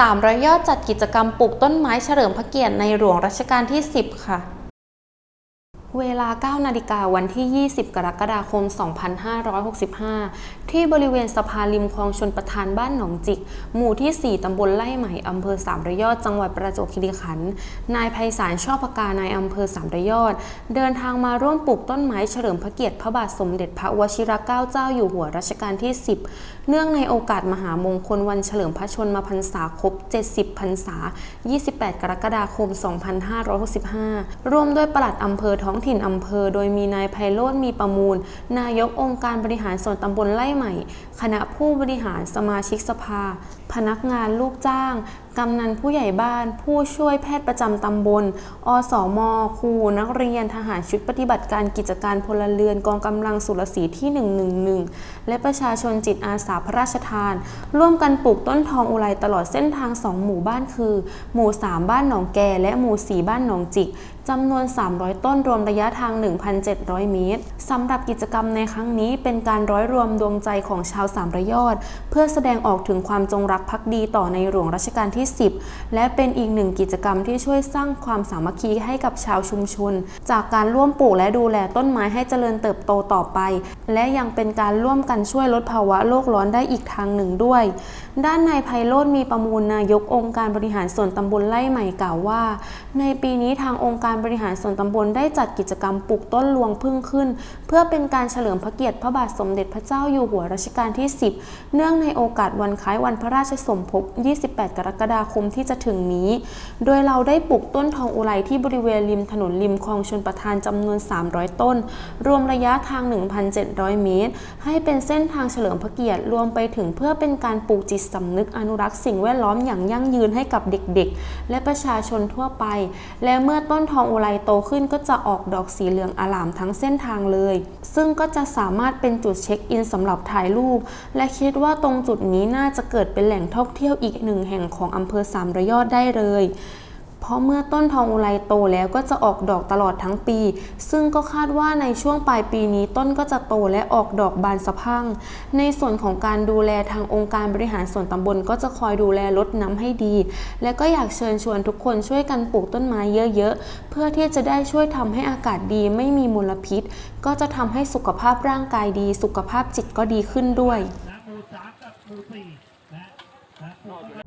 300ยอดจัดกิจกรรมปลูกต้นไม้เฉลิมพระเกียรติในหลวงรัชกาลที่ 10 ค่ะ เวลา 9 นาฬิกาวันที่ 20 กรกฎาคม 2565 ที่บริเวณสะพานริมคลองชนประทานบ้านหนองจิก หมู่ที่ 4 ตำบลไล่ใหม่ อำเภอสามระยอด จังหวัดประจวบคีรีขันธ์ นายไพศาลชอบพกา นายอำเภอสามระยอด เดินทางมาร่วมปลูกต้นไม้เฉลิมพระเกียรติพระบาทสมเด็จพระวชิรเกล้าเจ้าอยู่หัวรัชกาลที่ 10 เนื่องในโอกาสมหามงคลวันเฉลิมพระชนมพรรษาครบ 70 พรรษา 28 กรกฎาคม 2565 ร่วมด้วยปลัดอำเภอท้องถิ่นอำเภอ โดยมีนายไพโรธมีประมูล นายกองค์การบริหารส่วนตำบลไร่ใหม่ คณะผู้บริหารสมาชิกสภา พนักงานลูกจ้างกำนันผู้ใหญ่บ้าน ผู้ช่วยแพทย์ประจำตำบล อสมครูนักเรียนทหารชุดปฏิบัติการกิจการพลเรือนกองกำลังสุรศรีที่ 111 และประชาชนจิตอาสาพระราชทาน ร่วมกันปลูกต้นทองอุไรตลอดเส้นทาง 2 หมู่บ้านคือ หมู่ 3 บ้านหนองแกและหมู่ 4 บ้านหนองจิกจำนวน 300 ต้นรวมระยะทาง 1,700 เมตร สำหรับกิจกรรมในครั้งนี้เป็นการร้อยรวมดวงใจของชาวสามระยอด เพื่อแสดงออกถึงความจงรักภักดีต่อในหลวงรัชกาลที่10 และเป็นอีกหนึ่งกิจกรรมที่ช่วยสร้างความสามัคคีให้กับชาวชุมชน จากการร่วมปลูกและดูแลต้นไม้ให้เจริญเติบโตต่อไป และยังเป็นการร่วมกันช่วยลดภาวะโลกร้อนได้อีกทางหนึ่งด้วย ด้านนายไพโรธมีประมูลนายกองค์การบริหารส่วนตำบลไร่ใหม่กล่าวว่า ในปีนี้ทางองค์การบริหารส่วนตำบลได้จัดกิจกรรมปลูกต้นรวงพึ่งขึ้น เพื่อเป็นการเฉลิมพระเกียรติพระบาทสมเด็จพระเจ้าอยู่หัวรัชกาลที่ 10 เนื่องในโอกาสวันคล้ายวันพระราชสมภพ 28 กรกฎาคมที่จะถึงนี้ โดยเราได้ปลูกต้นทองอุไรที่บริเวณริมถนนริมคลองชนประทานจำนวน 300 ต้น รวมระยะทาง 1,700 เมตร ให้เป็นเส้นทางเฉลิมพระเกียรติรวมไปถึงเพื่อเป็นการปลูกจิตสำนึกอนุรักษ์สิ่งแวดล้อมอย่างยั่งยืนให้กับเด็กๆ และประชาชนทั่วไป และเมื่อต้นทองอุไรโตขึ้นก็จะออกดอกสีเหลืองอลามทั้งเส้นทางเลย ซึ่งก็จะสามารถเป็นจุดเช็คอินสำหรับถ่ายรูป และคิดว่าตรงจุดนี้น่าจะเกิดเป็นแหล่งท่องเที่ยวอีกหนึ่งแห่งของอำอำเภอสามระยอดได้เลย เพราะเมื่อต้นทองอุไรโตแล้วก็จะออกดอกตลอดทั้งปี ซึ่งก็คาดว่าในช่วงปลายปีนี้ต้นก็จะโตและออกดอกบานสะพั่ง ในส่วนของการดูแลทางองค์การบริหารส่วนตำบลก็จะคอยดูแลรดน้ำให้ดี และก็อยากเชิญชวนทุกคนช่วยกันปลูกต้นไม้เยอะๆ เพื่อที่จะได้ช่วยทำให้อากาศดีไม่มีมลพิษ ก็จะทำให้สุขภาพร่างกายดี สุขภาพจิตก็ดีขึ้นด้วยนะ